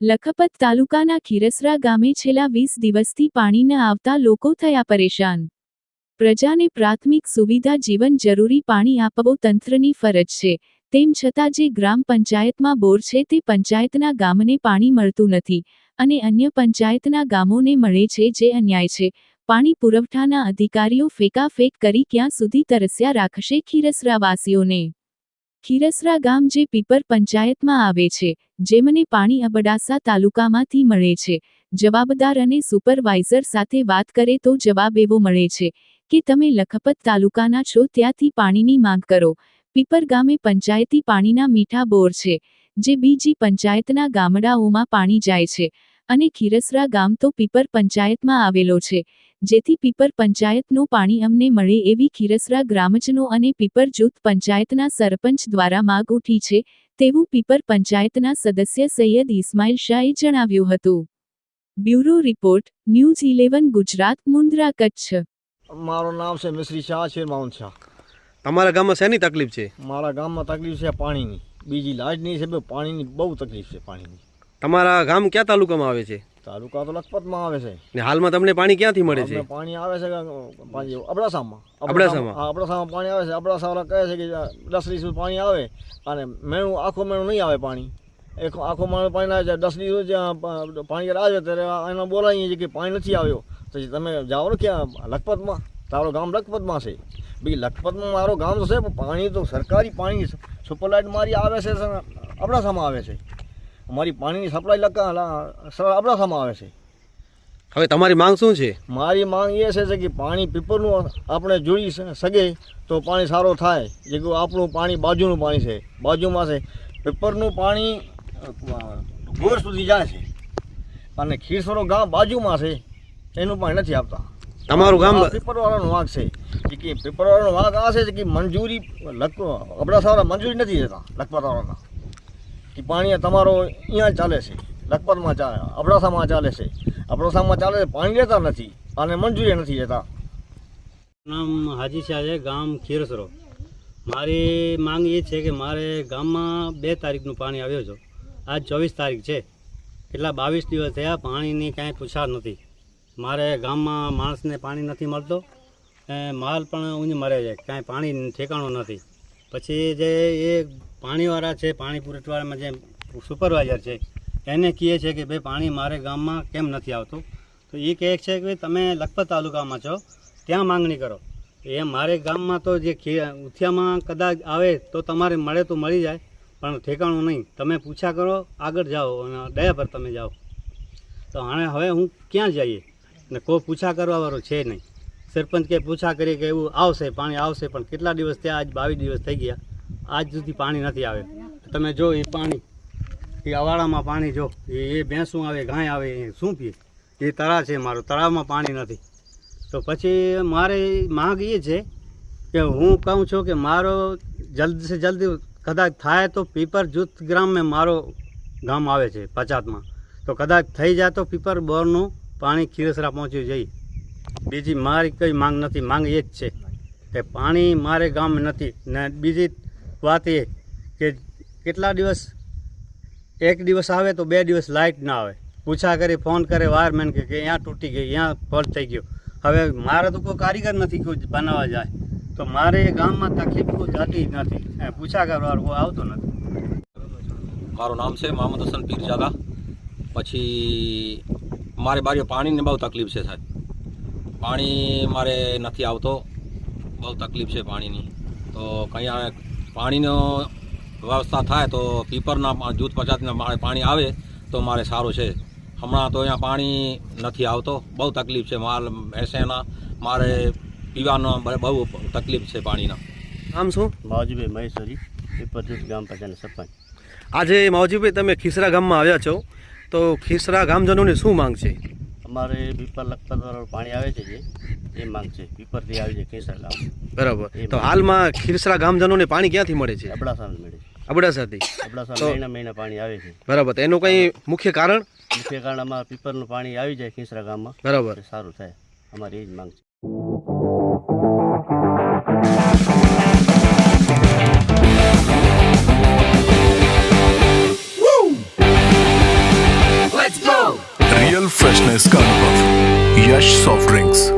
લખપત તાલુકાના ખીરસરા ગામે છેલ્લા વીસ દિવસથી પાણી આવતા લોકો થયા પરેશાન. પ્રજાને પ્રાથમિક સુવિધા જીવન જરૂરી પાણી આપવો તંત્રની ફરજ છે. તેમ છતાં જે ગ્રામ પંચાયતમાં બોર છે તે પંચાયતના ગામને પાણી મળતું નથી અને અન્ય પંચાયતના ગામોને મળે છે જે અન્યાય છે. પાણી પુરવઠાના અધિકારીઓ ફેંકાફેંક કરી ક્યાં સુધી તરસ્યા રાખશે ખીરસરાવાસીઓને. ખીરસરા ગામ જે પીપર પંચાયતમાં આવે છે, જેમને પાણી અબડાસા તાલુકામાંથી મળે છે, જવાબદાર અને સુપરવાઇઝર સાથે વાત કરે તો જવાબ એવો મળે છે, કે તમે લખપત તાલુકાના છો ત્યાંથી પાણીની માંગ કરો. પીપર ગામે પંચાયતી પાણીના મીઠા બોર છે, જે બીજી પંચાયતના ગામડાઓમાં પાણી જાય છે, અને ખીરસરા ગામ તો પીપર પંચાયતમાં આવેલો છે જેથી પીપર પંચાયતનું પાણી અમને મળે એવી ખીરસરા ગ્રામજનો અને પીપર જૂથ પંચાયતના સરપંચ દ્વારા માગ ઉઠી છે તેવું પીપર પંચાયતના સદસ્ય સૈયદ ઇસ્માઇલ શાહે જણાવ્યું હતું. Bureau report news eleven Gujarat Mundra Kutch. મારું નામ છે મિશ્રી શાહ છે માઉન શાહ. તમારા ગામમાં શેની તકલીફ છે? મારા ગામમાં તકલીફ છે પાણીની. બીજી લાઇટની છે પાણીની બહુ તકલીફ છે પાણીની. તમારા ગામ ક્યાં તાલુકામાં આવે છે? તાલુકા તો લખપતમાં આવે છે. ને હાલમાં તમને પાણી ક્યાંથી મળે છે? પાણી આવે છે અબડાસામાં. અબડાસામાં? હા, અબડાસામાં પાણી આવે છે. અબડાસાવાળા કહે છે કે દસ દિવસ સુધી પાણી આવે અને મેણું આખો મેણું નહીં આવે પાણી. એક આખો માણસ પાણી આવે છે દસ દિવસ પાણી જ્યારે આવે ત્યારે એનો બોલાવીએ છીએ કે પાણી નથી આવ્યો. તો તમે જાઓ ને ક્યાં? લખપતમાં. તારો ગામ લખપતમાં છે. બીજી લખપતમાં મારો ગામ તો છે પણ પાણી તો સરકારી પાણી સુપરલાઇટ મારી આવે છે અબડાસામાં આવે છે. મારી પાણીની સપ્લાય અબડાસામાં આવે છે. હવે તમારી માંગ શું છે? મારી માંગ એ છે કે પાણી પીપરનું આપણે જોઈ શકે તો પાણી સારો થાય. જે કે આપણું પાણી બાજુનું પાણી છે. બાજુમાં છે. પીપરનું પાણી ગોળ સુધી જાય છે. અને ખીરસરો ગામ બાજુમાં છે. એનું પાણી નથી આપતા. તમારું ગામ પીપરવાળાનો વાંક છે. કે પીપરવાળાનો વાંક આ છે કે મંજૂરી લખ અબડાસાવાળા મંજૂરી નથી દેતા લખપતવાળાના કે પાણી તમારો અહીંયા ચાલે છે, લખપતમાં ચાલે અબડાસામાં ચાલે છે. અબડાસામાં ચાલે છે, પાણી લેતા નથી અને મંજૂરી નથી લેતા નામ હાજી શાહ છે, ગામ ખીરસરો. મારી માંગ એ છે કે મારે ગામમાં બે તારીખનું પાણી આવ્યો છે આજ ચોવીસ તારીખ છે. એટલા બાવીસ દિવસ થયા, પાણીની કાંઈ પૂછાર નથી. મારે ગામમાં માણસને પાણી નથી મળતો. માલ પણ ઊંઘ મરે છે. કાંઈ પાણી ઠેકાણું નથી. પછી જે એ પાણીવાળા છે, પાણી પુરવઠાવાળામાં જે સુપરવાઇઝર છે, એને કહે છે કે ભાઈ, પાણી મારે ગામમાં કેમ નથી આવતું? તો એ કહે છે કે તમે લખપત તાલુકામાં છો, ત્યાં માંગણી કરો. એ મારે ગામમાં તો જે ઉથિયામાં કદાચ આવે તો તમારે મળે તો મળી જાય, પણ ઠેકાણું નહીં. તમે પૂછા કરો, આગળ જાઓ અને દયા પર તમે જાઓ. તો હાણે હવે હું ક્યાં જઈએ? ને કોઈ પૂછા કરવાવાળો છે નહીં. સરપંચ કે પૂછા કરી કે એવું આવશે, પાણી આવશે, પણ કેટલા દિવસ થયા? આજ બાવીસ દિવસ થઈ ગયા. આજ સુધી પાણી નથી આવે. તમે જો એ પાણી એ અવાડામાં પાણી જો એ ભેંસું આવે, ગાય આવે એ શું પીએ? એ તળાવ છે મારું, તળાવમાં પાણી નથી. તો પછી મારે માંગ એ છે કે હું કહું છું કે મારો જલ્દી સે જલ્દી કદાચ થાય તો પીપર જૂથ ગ્રામમાં મારો ગામ આવે છે પચાતમાં તો કદાચ થઈ જાય તો પીપર બોરનું પાણી ખીરસરા પહોંચ્યું જઈ બીજી મારી કંઈ માંગ નથી, માંગ એ જ છે કે પાણી મારે ગામ નથી. ને બીજી વાત એ કે કેટલા દિવસ, એક દિવસ આવે તો બે દિવસ લાઇટ ના આવે. પૂછા કરી, ફોન કરે, વાયરમેન કે અહીંયા તૂટી ગઈ, અહીંયા ફોલ્ટ થઈ ગયો. હવે મારે તો કોઈ કારીગર નથી કોઈ બનાવવા જાય. તો મારે ગામમાં તકલીફ કોઈ જતી નથી. પૂછા કરવાવાળો કોઈ આવતો નથી. મારું નામ છે મોહમ્મદ હસન પીરજાદા. પછી મારે બારીઓ પાણીની બહુ તકલીફ છે સાહેબ. પાણી મારે નથી આવતો. બહુ તકલીફ છે પાણીની. તો કંઈ પાણીનો વ્યવસ્થા થાય તો પીપરના જૂથ પચાસના મારે પાણી આવે તો મારે સારું છે. હમણાં તો અહીંયા પાણી નથી આવતો. બહુ તકલીફ છે માલ ભેંસેના. મારે પીવાનો બહુ તકલીફ છે પાણીના. આમ શું? માવજીભાઈ મહેશ્વરી પીપરજૂથ ગામ પચાસ સરપંચ. આજે માવજીભાઈ તમે ખીસરા ગામમાં આવ્યા છો. તો ખીસરા ગામજનોની શું માંગ છે? અમારે પીપર લખપત વાળું પાણી આવે છે જે એ માંગ છે. પીપરથી આવી છે કેસર ગામ. બરાબર. તો હાલમાં ખીરસરા ગામજનોને પાણી ક્યાંથી મળે છે? અબડાસા મળે અબડાસાથી? અબડાસા મહિના મહિના પાણી આવે છે. બરાબર. તો એનું કંઈ મુખ્ય કારણ? મુખ્ય કારણ અમારા પીપરનું પાણી આવી જાય ખીસરા ગામમાં. બરાબર. સારું થાય. અમારી એ જ માંગ છે. Fresh soft drinks.